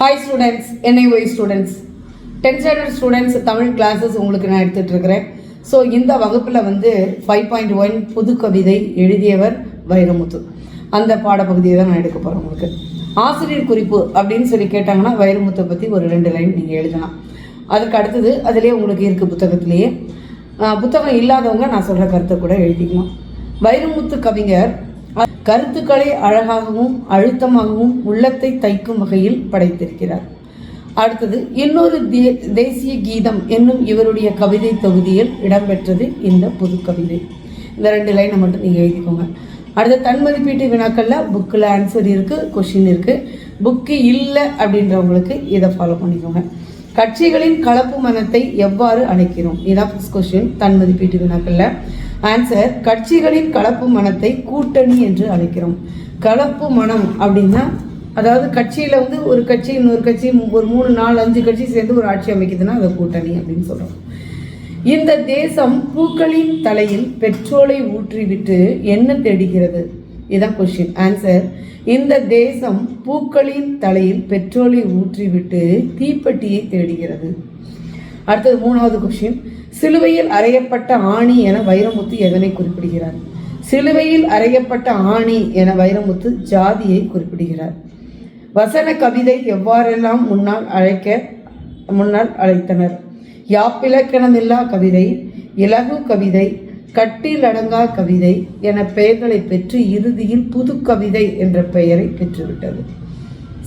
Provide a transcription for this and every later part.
Hi students என்ஐஒய் students tenth standard students Tamil classes உங்களுக்கு நான் எடுத்துகிட்ருக்கிறேன் so இந்த வகுப்பில் வந்து ஃபைவ் பாயிண்ட் ஒன் புது கவிதை எழுதியவர் வைரமுத்து. அந்த பாடப்பகுதியை தான் நான் எடுக்க போகிறேன் உங்களுக்கு. ஆசிரியர் குறிப்பு அப்படின்னு சொல்லி கேட்டாங்கன்னா வைரமுத்தை பற்றி ஒரு ரெண்டு லைன் நீங்கள் எழுதலாம். அதுக்கு அடுத்தது அதிலே உங்களுக்கு இருக்குது புத்தகத்திலேயே. புத்தகம் இல்லாதவங்க நான் சொல்கிற கருத்தை கூட எழுதிக்கலாம். வைரமுத்து கவிஞர் கருத்துக்களை அழகாகவும் அழுத்தமாகவும் உள்ளத்தை தைக்கும் வகையில் படைத்திருக்கிறார். அடுத்தது இன்னொரு தே- தேசிய கீதம் என்னும் இவருடைய கவிதை தொகுதியில் இடம்பெற்றது இந்த புது கவிதை இந்த ரெண்டு லைனை மட்டும் நீங்கள் எழுதிக்கோங்க. அடுத்த தன்மதிப்பீட்டு வினாக்களில் புக்கில் ஆன்சர் இருக்குது கொஷின் இருக்குது புக்கு இல்லை அப்படின்றவங்களுக்கு இதை ஃபாலோ பண்ணிக்கோங்க. கட்சிகளின் கலப்பு மனத்தை எவ்வாறு அணைக்கிறோம்? இதான் ஃபஸ்ட் கொஷின் தன் மதிப்பீட்டு வினாக்களில். ஆன்சர் கட்சிகளின் கலப்பு மனத்தை கூட்டணி என்று அழைக்கிறோம். கலப்பு மனம் அப்படின்னா அதாவது கட்சியில் வந்து ஒரு கட்சி இன்னொரு கட்சி ஒரு மூணு நாலு அஞ்சு கட்சி சேர்ந்து ஒரு ஆட்சி அமைக்குதுன்னா அதை கூட்டணி அப்படின்னு சொல்கிறோம் இந்த தேசம் பூக்களின் தலையில் பெட்ரோலை ஊற்றிவிட்டு என்ன தேடுகிறது? இதான் கொஸ்டின் ஆன்சர் இந்த தேசம் பூக்களின் தலையில் பெட்ரோலை ஊற்றிவிட்டு தீப்பெட்டியை தேடுகிறது. அடுத்தது மூணாவது கொஷின் சிலுவையில் அறையப்பட்ட ஆணி என வைரமுத்து எதனை குறிப்பிடுகிறார்? சிலுவையில் அறையப்பட்ட ஆணி என வைரமுத்து ஜாதியை குறிப்பிடுகிறார். வசன கவிதை எவ்வாறெல்லாம் முன்னால் அழைக்க முன்னால் அழைத்தனர்? யாப்பிலக்கணமில்லா கவிதை இலகு கவிதை கட்டிலடங்கா கவிதை என பெயர்களை பெற்று இறுதியில் புது கவிதை என்ற பெயரை பெற்றுவிட்டது.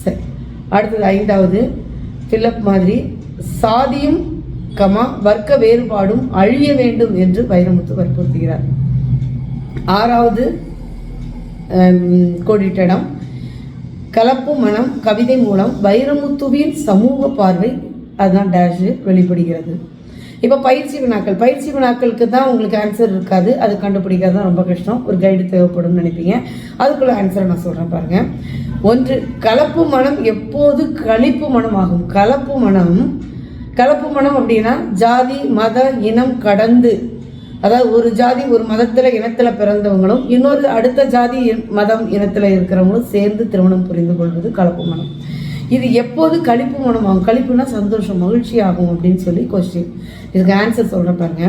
சரி அடுத்தது ஐந்தாவது. ஃபில்லப் மாதிரி சாதியும் கமா வர்க்க வேறுபாடும் அழிய வேண்டும் என்று வைரமுத்து வற்புறுத்துகிறார். ஆறாவது கோடிட்டடம் கோடிட்டிடம். கலப்பு மனம் கவிதை மூலம் வைரமுத்துவின் சமூக பார்வை அதுதான் டேஷு வெளிப்படுகிறது. இப்போ பயிற்சி வினாக்கள் பயிற்சி வினாக்களுக்கு தான் உங்களுக்கு ஆன்சர் இருக்காது. அது கண்டுபிடிக்கிறது தான் ரொம்ப கஷ்டம். ஒரு கைடு தேவைப்படும்னு நினைப்பீங்க. அதுக்குள்ள ஆன்சரை நான் சொல்கிறேன் பாருங்கள் ஒன்று கலப்பு மனம் எப்போது கழிப்பு மனமாகும்? ஆகும் கலப்பு மனம் கலப்பு மனம் அப்படின்னா ஜாதி மத இனம் கடந்து. அதாவது ஒரு ஜாதி ஒரு மதத்தில் இனத்தில் பிறந்தவங்களும் இன்னொரு அடுத்த ஜாதி மதம் இனத்தில் இருக்கிறவங்களும் சேர்ந்து திருமணம் புரிந்து கொள்வது கலப்பு மனம். இது எப்போது கழிப்பு மனம் ஆகும் கழிப்புனா சந்தோஷம் மகிழ்ச்சி ஆகும் அப்படின்னு சொல்லி கொஸ்டின் இதுக்கு ஆன்சர் சொல்கிற பாருங்க.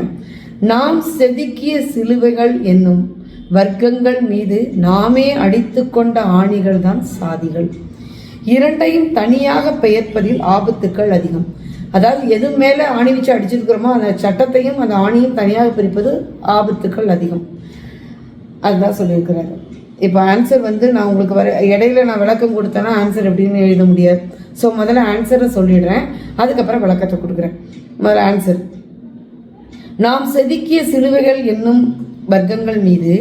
நாம் செதுக்கிய சிலுவைகள் என்னும் வர்க்கங்கள் மீது நாமே அடித்து கொண்ட ஆணிகள் தான் சாதிகள். இரண்டையும் தனியாக பெயர்ப்பதில் ஆபத்துக்கள் அதிகம். அதாவது எது மேலே ஆணி வச்சு அடிச்சிருக்கிறோமோ அந்த சட்டத்தையும் அந்த ஆணியும் தனியாக பிரிப்பது ஆபத்துக்கள் அதிகம். அதுதான் சொல்லியிருக்கிறாரு. இப்போ ஆன்சர் வந்து நான் உங்களுக்கு வர இடையில நான் விளக்கம் கொடுத்தேன்னா ஆன்சர் எப்படின்னு எழுத முடியாது. ஸோ முதல்ல ஆன்சரை சொல்லிடுறேன். அதுக்கப்புறம் விளக்கத்தை கொடுக்குறேன். முதல்ல ஆன்சர் நாம் செதுக்கிய சிலுவைகள் என்னும் வர்க்கங்கள் மீது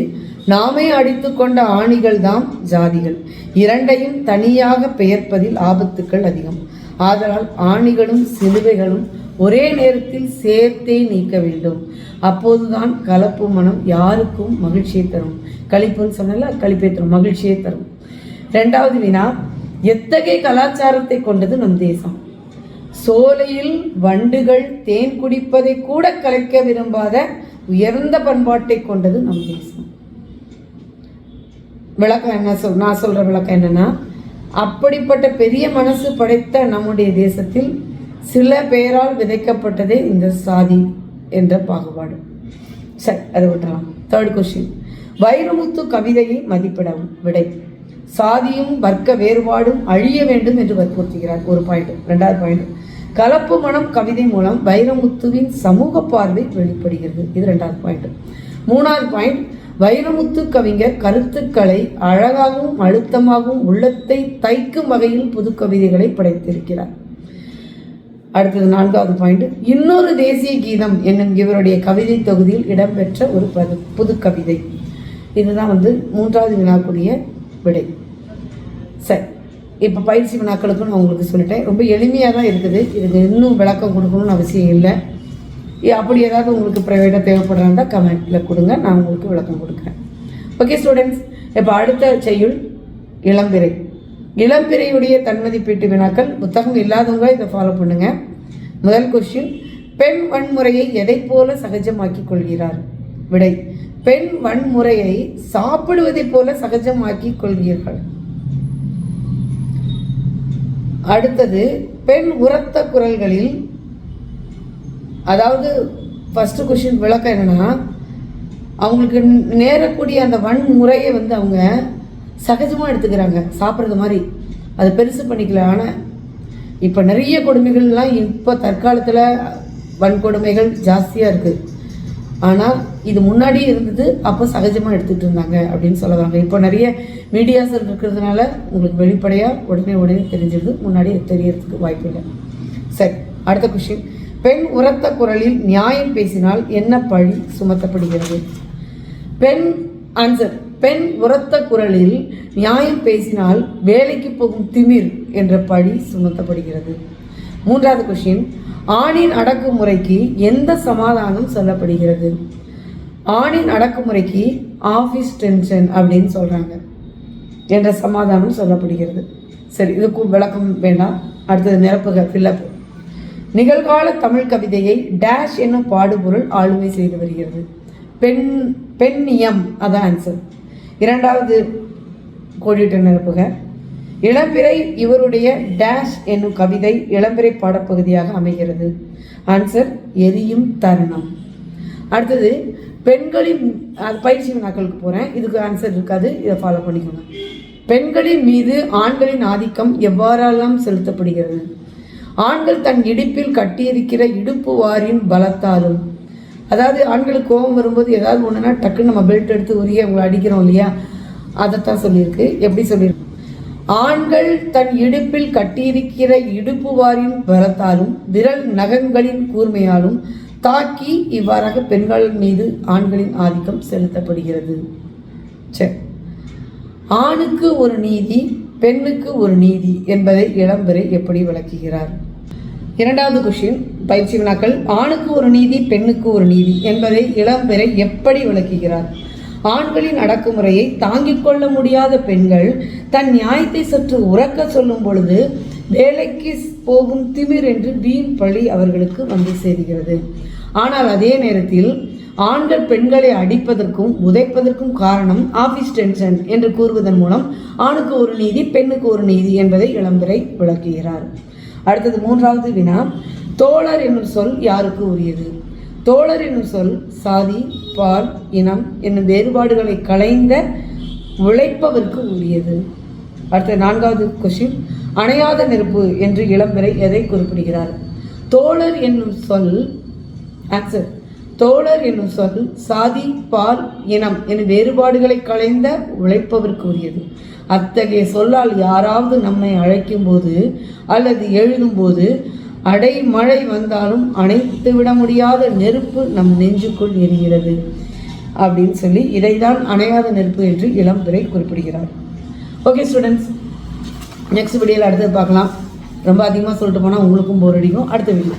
நாமே அடித்து கொண்ட ஆணிகள் தான் ஜாதிகள். இரண்டையும் தனியாக பெயர்ப்பதில் ஆபத்துக்கள் அதிகம். ஆதலால் ஆணிகளும் சிலுவைகளும் ஒரே நேரத்தில் சேர்த்தே நீக்க வேண்டும். அப்போதுதான் கலப்பு மனம் யாருக்கும் மகிழ்ச்சியை தரும். கழிப்புன்னு சொன்னால கழிப்பை தரும் மகிழ்ச்சியை தரும். ரெண்டாவது வினா எத்தகைய கலாச்சாரத்தை கொண்டது நம் தேசம்? சோலையில் வண்டுகள் தேன் குடிப்பதை கூட கலைக்க விரும்பாத உயர்ந்த பண்பாட்டை கொண்டது நம் தேசம். விளக்கம் என்ன சொல் நான் சொல்கிற விளக்கம் என்னென்னா அப்படிப்பட்ட பெரிய மனசு படைத்த நம்முடைய தேசத்தில் சில பேரால் விதைக்கப்பட்டதே இந்த சாதி என்ற பாகுபாடு. சரி அதை விட்டுறலாம். தேர்ட் கொஸ்டின் வைரமுத்து கவிதையை மதிப்பிடவும் விடை. சாதியும் வர்க்க வேறுபாடும் அழிய வேண்டும் என்று வற்புறுத்துகிறார். ஒரு பாயிண்ட் ரெண்டாவது பாயிண்ட் கலப்பு மனம் கவிதை மூலம் வைரமுத்துவின் சமூக பார்வை வெளிப்படுகிறது. இது ரெண்டாவது பாயிண்ட் மூணாவது பாயிண்ட் வைரமுத்து கவிஞர் கருத்துக்களை அழகாகவும் அழுத்தமாகவும் உள்ளத்தை தைக்கும் வகையில் புது கவிதைகளை படைத்திருக்கிறார். அடுத்தது நான்காவது பாயிண்ட். இன்னொரு தேசிய கீதம் என்னும் இவருடைய கவிதை தொகுதியில் இடம்பெற்ற ஒரு பது புது கவிதை. இதுதான் வந்து மூன்றாவது வினாக்குரிய விடை. சரி இப்போ பயிற்சி வினாக்களுக்கும் நான் உங்களுக்கு சொல்லிட்டேன். ரொம்ப எளிமையாக தான் இருக்குது. இதுக்கு இன்னும் விளக்கம் கொடுக்கணும்னு அவசியம் இல்லை. அப்படி ஏதாவது உங்களுக்கு ப்ரைவேட்டாக தேவைப்படுறதா கமெண்ட்டில் கொடுங்க. நான் உங்களுக்கு விளக்கம் கொடுக்குறேன். ஓகே ஸ்டூடெண்ட்ஸ் இப்போ அடுத்த செய்யுள் இளம்பிறை. இளம்பிறையுடைய தன்மதிப்பீட்டு வினாக்கள் புத்தகம் இல்லாதவங்க இதை ஃபாலோ பண்ணுங்கள் முதல் கொஸ்டின் பெண் வன்முறையை எதை போல சகஜமாக்கிக் கொள்கிறார்? விடை பெண் வன்முறையை சாப்பிடுவதைப் போல சகஜமாக்கி கொள்வீர்கள். அடுத்தது பெண் உரத்த குரல்களில் அதாவது ஃபஸ்ட்டு கொஷின் விளக்கம் என்னென்னா அவங்களுக்கு நேரக்கூடிய அந்த வன்முறையை வந்து அவங்க சகஜமாக எடுத்துக்கிறாங்க. சாப்பிட்றது மாதிரி. அது பெருசு பண்ணிக்கல. ஆனால் இப்போ நிறைய கொடுமைகள்லாம் இப்போ தற்காலத்தில் வன்கொடுமைகள் ஜாஸ்தியாக இருக்குது ஆனால் இது முன்னாடி இருந்தது அப்போ சகஜமாக எடுத்துகிட்டு இருந்தாங்க அப்படின்னு சொல்ல வராங்க இப்போ நிறைய மீடியாஸ் இருக்கிறதுனால உங்களுக்கு வெளிப்படையாக உடனே உடனே தெரிஞ்சிருது. முன்னாடி தெரியறதுக்கு வாய்ப்பு இல்லை. சரி அடுத்த கொஷின் பெண் உரத்த குரலில் நியாயம் பேசினால் என்ன பழி சுமத்தப்படுகிறது? பெண் ஆன்சர் பெண் உரத்த குரலில் நியாயம் பேசினால் வேலைக்கு போகும் திமிர் என்ற பழி சுமத்தப்படுகிறது. மூன்றாவது கொஷின் ஆணின் அடக்குமுறைக்கு எந்த சமாதானம் சொல்லப்படுகிறது? ஆணின் அடக்குமுறைக்கு ஆஃபீஸ் டென்ஷன் அப்படின்னு சொல்கிறாங்க என்ற சமாதானம் சொல்லப்படுகிறது. சரி இதுக்கும் விளக்கம் வேண்டாம். அடுத்தது நிரப்புக ஃபில்லப் நிகழ்கால தமிழ் கவிதையை டேஷ் என்னும் பாடுபொருள் ஆளுமை செய்து வருகிறது. பெண் பெண்ணியம் அதான் ஆன்சர் இரண்டாவது கோடிட்டு நிரப்புக. இளம்பிறை இவருடைய டேஷ் என்னும் கவிதை இளம்பிறை பாடப்பகுதியாக அமைகிறது. ஆன்சர் எரியும் தருணம். அடுத்தது பெண்களின் பயிற்சி வினாக்களுக்கு போகிறேன் இதுக்கு ஆன்சர் இருக்காது இதை ஃபாலோ பண்ணிக்கோங்க. பெண்களின் மீது ஆண்களின் ஆதிக்கம் எவ்வாறெல்லாம் செலுத்தப்படுகிறது? ஆண்கள் தன் இடுப்பில் கட்டியிருக்கிற இடுப்பு வாரின் பலத்தாலும். அதாவது ஆண்களுக்கு கோபம் வரும்போது ஏதாவது ஒன்றுனா டக்குன்னு நம்ம பெல்ட் எடுத்து உரிய அவங்களை அடிக்கிறோம் இல்லையா? அதைத்தான் சொல்லியிருக்கு. எப்படி சொல்லியிருக்கு? ஆண்கள் தன் இடுப்பில் கட்டியிருக்கிற இடுப்பு வாரின் பலத்தாலும் விரல் நகங்களின் கூர்மையாலும் தாக்கி இவ்வாறாக பெண்கள் மீது ஆண்களின் ஆதிக்கம் செலுத்தப்படுகிறது. சரி. ஆணுக்கு ஒரு நீதி பெண்ணுக்கு ஒரு நீதி என்பதை இளம்பெறை எப்படி விளக்குகிறார்? இரண்டாவது கொஷின் பயிற்சி வினாக்கள் ஆணுக்கு ஒரு நீதி பெண்ணுக்கு ஒரு நீதி என்பதை இளம்பெறை எப்படி விளக்குகிறார்? ஆண்களின் அடக்குமுறையை தாங்கிக் கொள்ள முடியாத பெண்கள் தன் நியாயத்தை சற்று உறக்க சொல்லும் பொழுது வேலைக்கு போகும் திமிர் என்று வீண் பழி அவர்களுக்கு வந்து சேர்கிறது. ஆனால் அதே நேரத்தில் ஆண்கள் பெண்களை அடிப்பதற்கும் உதைப்பதற்கும் காரணம் ஆஃபீஸ் டென்ஷன் என்று கூறுவதன் மூலம் ஆணுக்கு ஒரு நீதி பெண்ணுக்கு ஒரு நீதி என்பதை இளம்பிறை விளக்குகிறார். அடுத்தது மூன்றாவது வினா. தோழர் என்னும் சொல் யாருக்கு உரியது? தோழர் என்னும் சொல் சாதி பால் இனம் என்னும் வேறுபாடுகளை களைந்த உழைப்பவருக்கு உரியது. அடுத்த நான்காவது கொஷின் அணையாத நெருப்பு என்று இளம்பிறை எதை குறிப்பிடுகிறார்? தோழர் என்னும் சொல் ஆன்சர் தோழர் என்னும் சொல் சாதி பால் இனம் என வேறுபாடுகளை களைந்த உழைப்பவர்க்குரியது. அத்தகைய சொல்லால் யாராவது நம்மை அழைக்கும்போது அல்லது எழுதும்போது அடை மழை வந்தாலும் அணைத்து விட முடியாத நெருப்பு நம் நெஞ்சுக்குள் எரிகிறது அப்படின்னு சொல்லி இதைதான் அணையாத நெருப்பு என்று இளம்பெறை குறிப்பிடுகிறார். ஓகே ஸ்டூடெண்ட்ஸ் நெக்ஸ்ட் வீடியோவில் அடுத்தது பார்க்கலாம். ரொம்ப அதிகமாக சொல்லிட்டு போனால் உங்களுக்கும் போர் அடிக்கும். அடுத்த வீடியோ